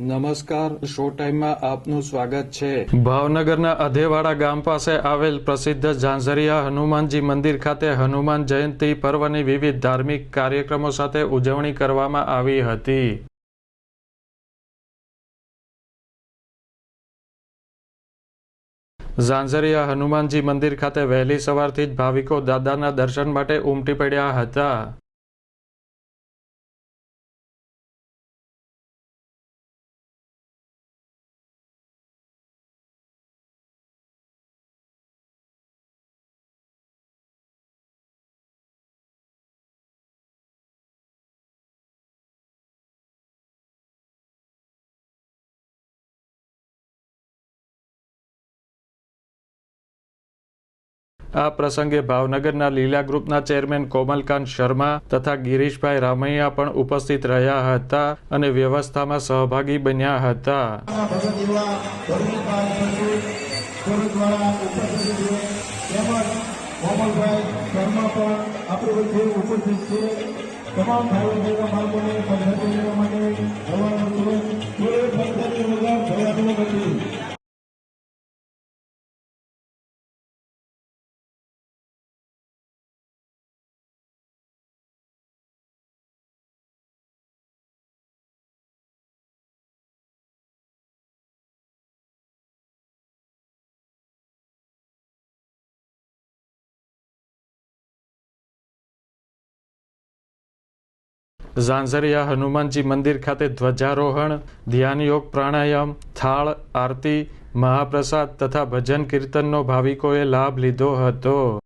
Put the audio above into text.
નમસ્કાર શો ટાઈમમાં આપનું સ્વાગત છે. ભાવનગરના અધેવાડા ગામ પાસે આવેલ પ્રસિદ્ધ ઝાંઝરિયા હનુમાનજી મંદિર ખાતે હનુમાન જયંતિ પર્વની વિવિધ ધાર્મિક કાર્યક્રમો સાથે ઉજવણી કરવામાં આવી હતી. ઝાંઝરિયા હનુમાનજી મંદિર ખાતે વહેલી સવારથી જ ભાવિકો દાદાના દર્શન માટે ઉમટી પડ્યા હતા. આ પ્રસંગે ભાવનગરના લીલા ગ્રુપના ચેરમેન કોમલકાંત શર્મા તથા ગિરીશભાઈ રામૈયા પણ ઉપસ્થિત રહ્યા હતા અને વ્યવસ્થામાં સહભાગી બન્યા હતા. તમામ ઝાંઝરિયા હનુમાનજી મંદિર ખાતે ધ્વજારોહણ, ધ્યાનયોગ, પ્રાણાયામ, થાળ, આરતી, મહાપ્રસાદ તથા ભજન કીર્તનનો ભાવિકોએ લાભ લીધો હતો.